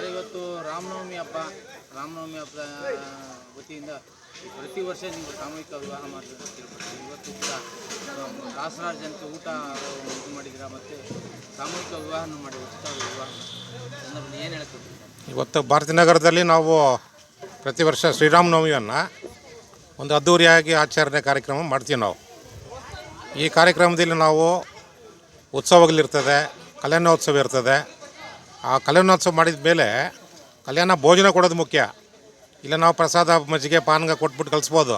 Sir, ಇವತ್ತು ರಾಮನವಮಿ ಹಬ್ಬ. ರಾಮನವಮಿ ಹಬ್ಬದ ವತಿಯಿಂದ ಪ್ರತಿ ವರ್ಷ ನೀವು ಸಾಮೂಹಿಕ ವಿವಾಹ ಕೇಳ್ಪಡ್ತೀವಿ ಇವತ್ತು ಕೂಡ ದಾಸರಾಜ್ ಜನಕ್ಕೆ ಊಟ ಇದು ಮಾಡಿದ್ದೀರಾ ಮತ್ತು ಸಾಮೂಹಿಕ ವಿವಾಹನ ಮಾಡಿ ಉತ್ಸವ ವಿವಾಹ ಏನು ಹೇಳ್ತೀವಿ ಇವತ್ತು ಭಾರತಿನಗರದಲ್ಲಿ ನಾವು ಪ್ರತಿ ವರ್ಷ ಶ್ರೀರಾಮನವಮಿಯನ್ನು ಒಂದು ಅದ್ಧೂರಿಯಾಗಿ ಆಚರಣೆ ಕಾರ್ಯಕ್ರಮ ಮಾಡ್ತೀವಿ ನಾವು. ಈ ಕಾರ್ಯಕ್ರಮದಲ್ಲಿ ನಾವು ಉತ್ಸವಗಳಿರ್ತದೆ, ಕಲ್ಯಾಣೋತ್ಸವ ಇರ್ತದೆ ಆ ಕಲ್ಯಾಣೋತ್ಸವ ಮಾಡಿದ ಮೇಲೆ ಕಲ್ಯಾಣ ಭೋಜನ ಕೊಡೋದು ಮುಖ್ಯ. ಇಲ್ಲ ನಾವು ಪ್ರಸಾದ ಮಜ್ಜಿಗೆ, ಪಾನಕ ಕೊಟ್ಬಿಟ್ಟು ಕಲಿಸ್ಬೋದು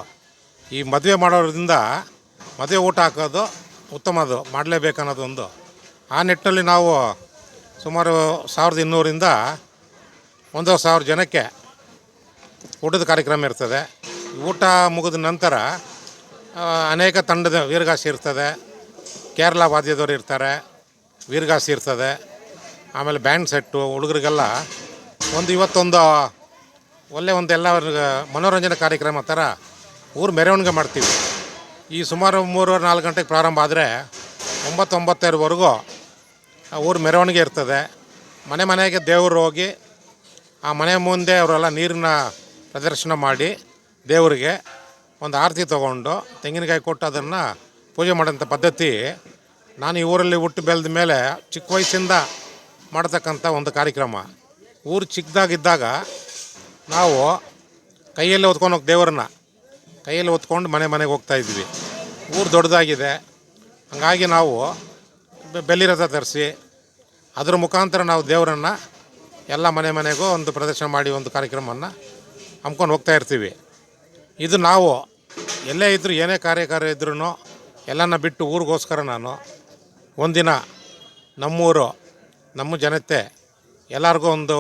ಈ ಮದುವೆ ಮಾಡೋದ್ರಿಂದ ಮದುವೆ ಊಟ ಹಾಕೋದು ಉತ್ತಮ ಅದು ಮಾಡಲೇಬೇಕನ್ನೋದು ಒಂದು. ಆ ನಿಟ್ಟಿನಲ್ಲಿ ನಾವು ಸುಮಾರು ಸಾವಿರದ ಇನ್ನೂರಿಂದ ಒಂದು ಸಾವಿರ ಜನಕ್ಕೆ ಊಟದ ಕಾರ್ಯಕ್ರಮ ಇರ್ತದೆ. ಊಟ ಮುಗಿದ ನಂತರ ಅನೇಕ ತಂಡದ ವೀರಗಾಸಿ ಇರ್ತದೆ. ಕೇರಳ ವಾದ್ಯದವರು ಇರ್ತಾರೆ. ವೀರಗಾಸಿ ಇರ್ತದೆ. ಆಮೇಲೆ ಬ್ಯಾಂಡ್ ಸೆಟ್ಟು, ಹುಡುಗರಿಗೆಲ್ಲ ಒಂದು ಇವತ್ತೊಂದು, ಒಳ್ಳೆ ಒಂದು ಎಲ್ಲ ಮನೋರಂಜನೆ ಕಾರ್ಯಕ್ರಮ ಥರ ಊರು ಮೆರವಣಿಗೆ ಮಾಡ್ತೀವಿ. ಈ ಸುಮಾರು ಮೂರುವರೆ, ನಾಲ್ಕು ಗಂಟೆಗೆ ಪ್ರಾರಂಭ ಆದರೆ ಒಂಬತ್ತು ಒಂಬತ್ತರವರೆಗೂ ಊರು ಮೆರವಣಿಗೆ ಇರ್ತದೆ. ಮನೆ ಮನೆಗೆ ದೇವರು ಹೋಗಿ, ಆ ಮನೆ ಮುಂದೆ ಅವರೆಲ್ಲ ನೀರಿನ ಪ್ರದರ್ಶನ ಮಾಡಿ ದೇವರಿಗೆ ಒಂದು ಆರತಿ ತೊಗೊಂಡು ತೆಂಗಿನಕಾಯಿ ಕೊಟ್ಟು ಅದನ್ನು ಪೂಜೆ ಮಾಡೋಂಥ ಪದ್ಧತಿ ನಾನು ಈ ಊರಲ್ಲಿ ಹುಟ್ಟು ಬೆಳೆದ ಮೇಲೆ ಚಿಕ್ಕ ವಯಸ್ಸಿಂದ ಮಾಡ್ತಕ್ಕಂಥ ಒಂದು ಕಾರ್ಯಕ್ರಮ. ಊರು ಚಿಕ್ಕದಾಗಿದ್ದಾಗ ನಾವು ಕೈಯಲ್ಲಿ ಹೊತ್ಕೊಂಡು ಹೋಗಿ ದೇವರನ್ನ. ಕೈಯಲ್ಲಿ ಹೊತ್ಕೊಂಡು ಮನೆ ಮನೆಗೆ ಹೋಗ್ತಾ ಇದ್ವಿ. ಊರು ದೊಡ್ಡದಾಗಿದೆ. ಹಾಗಾಗಿ ನಾವು ಬೆ- ಬೆಳ್ಳಿ ರಥ ತರಿಸಿ, ಅದರ ಮುಖಾಂತರ ನಾವು ದೇವರನ್ನು ಎಲ್ಲ ಮನೆ ಮನೆಗೂ ಒಂದು ಪ್ರದರ್ಶನ ಮಾಡಿ ಒಂದು ಕಾರ್ಯಕ್ರಮವನ್ನು ಹಮ್ಕೊಂಡು ಹೋಗ್ತಾ ಇರ್ತೀವಿ. ಇದು ನಾವು ಎಲ್ಲೇ ಇದ್ದರೂ ಏನೇ ಕಾರ್ಯಕಾರ ಇದ್ರೂ ಎಲ್ಲನ ಬಿಟ್ಟು ಊರಿಗೋಸ್ಕರ ನಾನು ಒಂದಿನ ನಮ್ಮೂರು ನಮ್ಮ ಜನತೆ ಎಲ್ಲರಿಗೂ ಒಂದು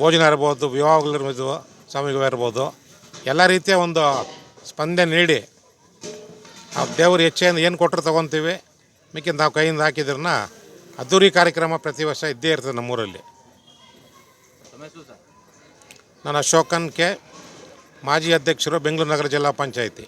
ಭೋಜನ ಇರ್ಬೋದು ವಿವಾಹಗಳಿರ್ಬೋದು ಸ್ವಾಮಿಗಳು ಇರ್ಬೋದು, ಎಲ್ಲ ರೀತಿಯ ಒಂದು ಸ್ಪಂದನೆ ನೀಡಿ ಆ ದೇವರು ಹೆಚ್ಚೆಯಿಂದ ಏನು ಕೊಟ್ಟರು ತೊಗೊತೀವಿ, ಮಿಕ್ಕಿಂದ ನಾವು ಕೈಯಿಂದ ಹಾಕಿದ್ರನ್ನ ಅದ್ದೂರಿ ಕಾರ್ಯಕ್ರಮ ಪ್ರತಿ ವರ್ಷ ಇದ್ದೇ ಇರ್ತದೆ ನಮ್ಮೂರಲ್ಲಿ. ನಾನು ಅಶೋಕನ್ ಕೆ ಮಾಜಿ ಅಧ್ಯಕ್ಷರು ಬೆಂಗಳೂರು ನಗರ ಜಿಲ್ಲಾ ಪಂಚಾಯಿತಿ.